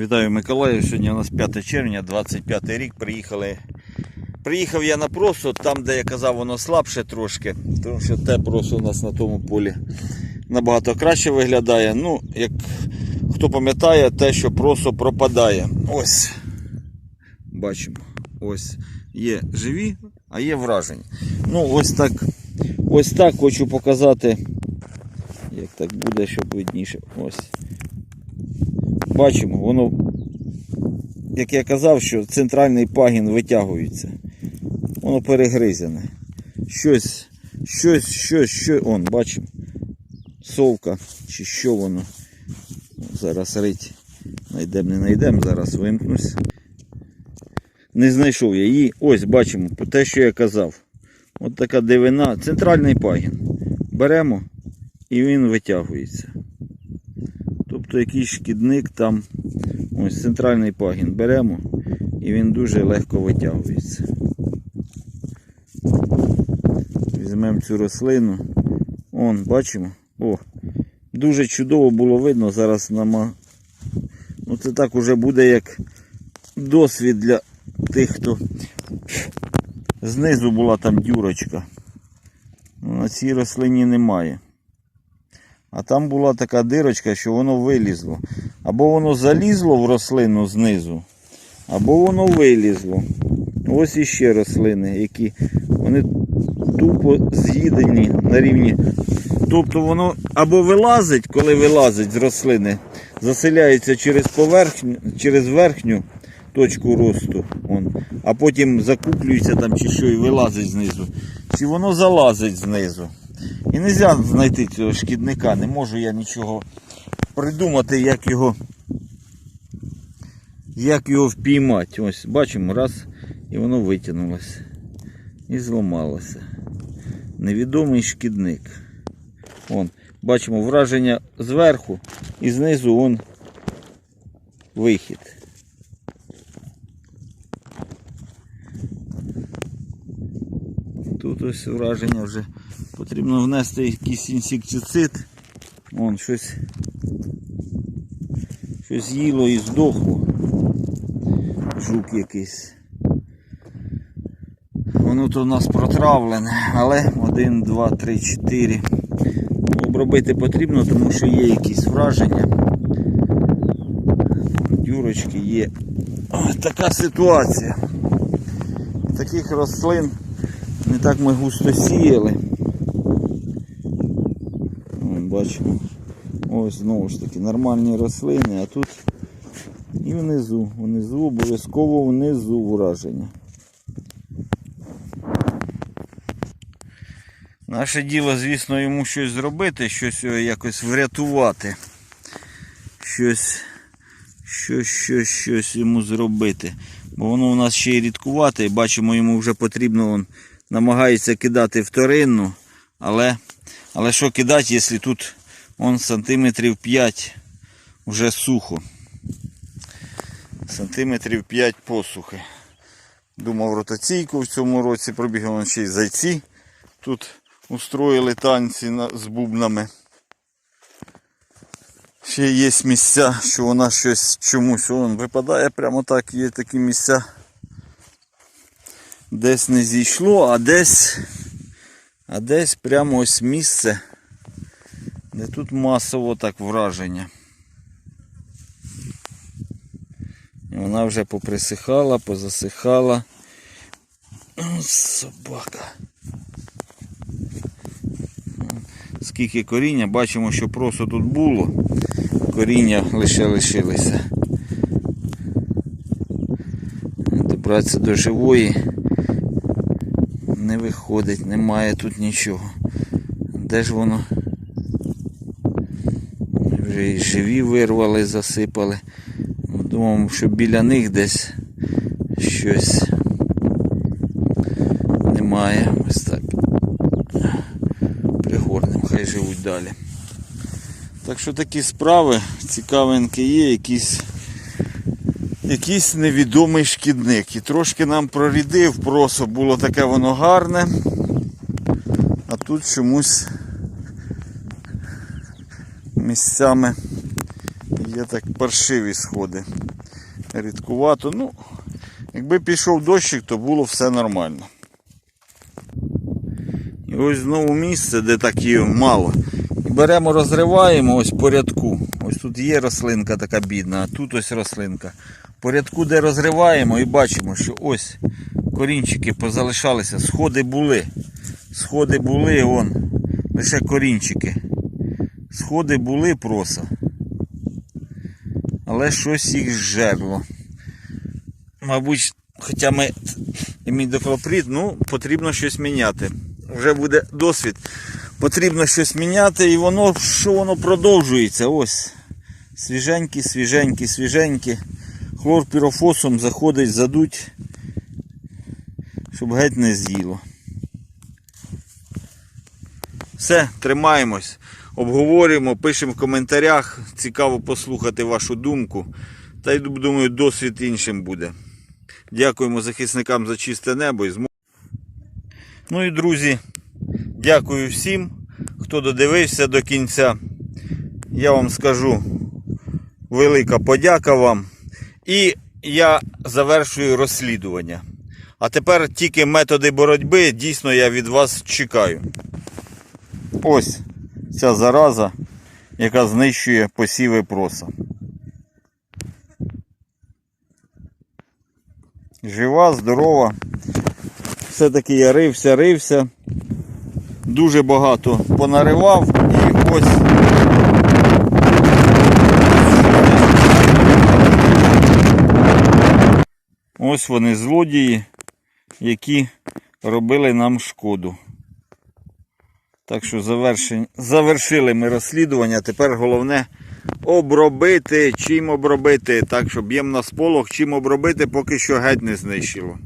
Вітаю Миколаїв. Сьогодні у нас 5 червня, 25 рік. Приїхали. Приїхав я на просо, там, де я казав, воно слабше трошки, тому що те просо у нас на тому полі набагато краще виглядає. Ну, як хто пам'ятає, те, що просо пропадає. Ось. Бачимо. Ось є живі, а є вражені. Ну, ось так. Ось так хочу показати. Як так буде, щоб видніше. Ось. Бачимо, воно, як я казав, що центральний пагін витягується. Воно перегризене. Щось, щось, щось, що. Он, бачимо. Совка, чи що воно. Зараз рить. Найдемо, не знайдемо, зараз вимкнусь. Не знайшов я її. Ось бачимо, те, що я казав. От така дивина. Центральний пагін. Беремо і він витягується. Тобто якийсь шкідник там, ось центральний пагін беремо і він дуже легко витягується. Візьмемо цю рослину. Он, бачимо? О, дуже чудово було видно, зараз нама. Ну це так уже буде як досвід для тих, хто знизу була там дюрочка. Ну, На цій рослині немає. А там була така дирочка, що воно вилізло. Або воно залізло в рослину знизу, або воно вилізло. Ось іще рослини, які вони тупо з'їдені на рівні. Тобто воно або вилазить, коли вилазить з рослини, заселяється через поверхню, через верхню точку росту, он, а потім закуплюється там чи що і вилазить знизу. Чи воно залазить знизу. І не можна знайти цього шкідника, не можу я нічого придумати, як його як його впіймати. Ось бачимо, раз, і воно витягнулося. І зламалося. Невідомий шкідник. Вон, бачимо враження зверху і знизу вон вихід. Тут ось враження вже потрібно внести якийсь інсектицид. Вон щось щось їло і здохло. Жук якийсь. Воно то у нас протравлене, але 1, 2, 3, 4. Ну, Обробити потрібно, тому що є якісь враження. Дюрочки є. Ось така ситуація. Таких рослин не так ми густо сіяли. Бачимо. Ось знову ж таки нормальні рослини, а тут і внизу, внизу, обов'язково внизу враження. Наше діло, звісно, йому щось зробити, щось якось врятувати. Щось, щось, щось, щось йому зробити. Бо воно у нас ще й рідкувате, бачимо, йому вже потрібно, він намагається кидати вторинну, але, але що кидати, якщо тут он сантиметрів 5 вже сухо. Сантиметрів 5 посухи. Думав ротаційку в цьому році пробігав ще й зайці. Тут устроїли танці з бубнами. Ще є місця, що вона щось чомусь вон, випадає прямо так, є такі місця. Десь не зійшло, а десь, а десь прямо ось місце, де тут масово так враження. І вона вже поприсихала, позасихала. О, Собака. Скільки коріння, бачимо, що просто тут було, коріння лише лишилися. Добратися до живої не виходить, немає тут нічого. Де ж воно? Вже і живі вирвали, засипали. Думав, що біля них десь щось немає. Ось так. Пригорнем, хай живуть далі. Так що такі справи, цікавинки є, якісь, якийсь невідомий шкідник. І трошки нам прорідив, просто було таке воно гарне. А тут чомусь місцями Є так паршиві сходи. Рідкувато. Ну, якби пішов дощик, то було все нормально. І ось знову місце, де так її мало. І беремо, розриваємо ось по рядку. Ось тут є рослинка така бідна, а тут ось рослинка. По рядку, де розриваємо, і бачимо, що ось корінчики позалишалися. Сходи були. Сходи були, он, лише корінчики. Сходи були просто. Але щось їх жерло. Мабуть, хоча ми імідоклоприд, ну, потрібно щось міняти. Вже буде досвід. Потрібно щось міняти і воно, що воно продовжується. Ось. Свіженькі, свіженькі, свіженькі. Хлорпірофосом заходить, задуть, щоб геть не з'їло. Все, тримаємось, обговорюємо, пишемо в коментарях. Цікаво послухати вашу думку. Та й думаю, досвід іншим буде. Дякуємо захисникам за чисте небо. Ну і друзі, дякую всім, хто додивився до кінця. Я вам скажу велика подяка вам. І я завершую розслідування. А тепер тільки методи боротьби дійсно я від вас чекаю. Ось ця зараза, яка знищує посіви проса. Жива, здорова. Все-таки я рився, рився. Дуже багато понаривав і ось. Ось вони злодії, які робили нам шкоду. Так що завершили ми розслідування. Тепер головне обробити, чим обробити. Так що б'ємо на сполох, чим обробити, поки що геть не знищило.